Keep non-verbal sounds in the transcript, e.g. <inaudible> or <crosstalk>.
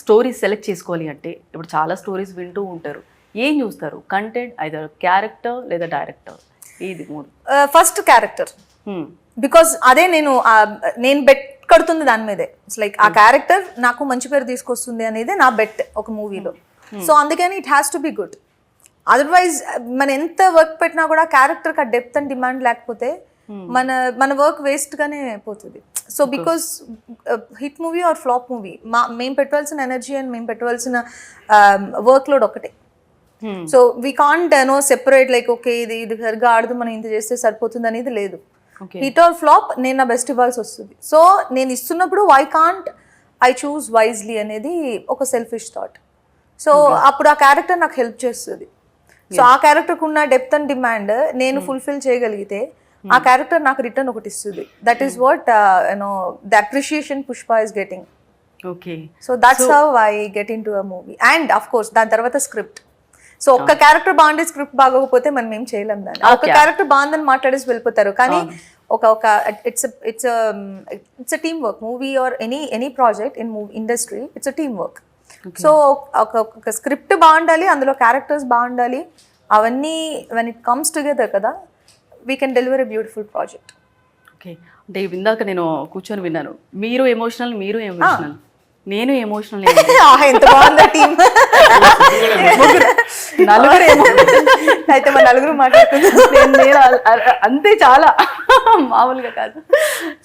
Stories select చేసుకోవాలి అంటే ఇప్పుడు చాలా స్టోరీస్ వింటూ ఉంటారు. ఏం చూస్తారు కంటెంట్ ఐదర్ క్యారెక్టర్ లేదా డైరెక్టర్? ఇది మూడు? First character. బికాస్ అదే నేను నేను బెట్ కడుతుంది దాని మీదే. లైక్ ఆ క్యారెక్టర్ నాకు మంచి పేరు తీసుకొస్తుంది అనేది నా బెట్ ఒక మూవీలో. సో అందుకని it has to be good otherwise మన ఎంత వర్క్ పెట్టినా కూడా క్యారెక్టర్కి ఆ డెప్త్ అండ్ డిమాండ్ లేకపోతే మన మన వర్క్ వేస్ట్గానే పోతుంది. So because hit movie or flop movie మా మేము పెట్టవలసిన ఎనర్జీ అండ్ మేము పెట్టవలసిన వర్క్ లోడ్ ఒకటే Hmm. So we can't no separate like okay ఇది ఇది సరిగా ఆడదు మనం ఇంత చేస్తే సరిపోతుంది అనేది లేదు. హిట్ ఆర్ ఫ్లాప్ నేను నా బెస్ట్ ఇవ్వాల్సి వస్తుంది. సో నేను ఇస్తున్నప్పుడు why can't I choose wisely అనేది ఒక సెల్ఫిష్ థాట్ సో అప్పుడు ఆ క్యారెక్టర్ నాకు హెల్ప్ చేస్తుంది. సో ఆ క్యారెక్టర్కి ఉన్న డెప్త్ అండ్ డిమాండ్ నేను ఫుల్ఫిల్ చేయగలిగితే ఆ క్యారెక్టర్ నాకు రిటర్న్ ఒకటి ఇస్తుంది. That is what you know the appreciation Pushpa is getting okay so that's how I get into a movie and of course దాని తర్వాత స్క్రిప్ట్ సో ఒక్క క్యారెక్టర్ బాగుండే స్క్రిప్ట్ బాగోకపోతే మనం ఏం చేయలేం దాన్ని. ఒక క్యారెక్టర్ బాగుందని మాట్లాడేసి వెళ్ళిపోతారు. కానీ ఒక ఒక it's it's it's team work movie or any any project in movie industry it's a team work so ఒక ఒక స్క్రిప్ట్ బాగుండాలి అందులో క్యారెక్టర్స్ బాగుండాలి అవన్నీ వెన్ ఇట్ కమ్స్ టుగెదర్ కదా we can deliver a beautiful project okay అంటే ఇందాక నేను కూర్చొని విన్నాను. మీరు ఎమోషనల్ మీరు ఎమోషనల్ నేను ఎమోషనల్ <laughs> ఎంత బాగుంది టీమ్ నలుగురు అయితే మన నలుగురు నేను అ- అంతే చాలా. మామూలుగా కాదు.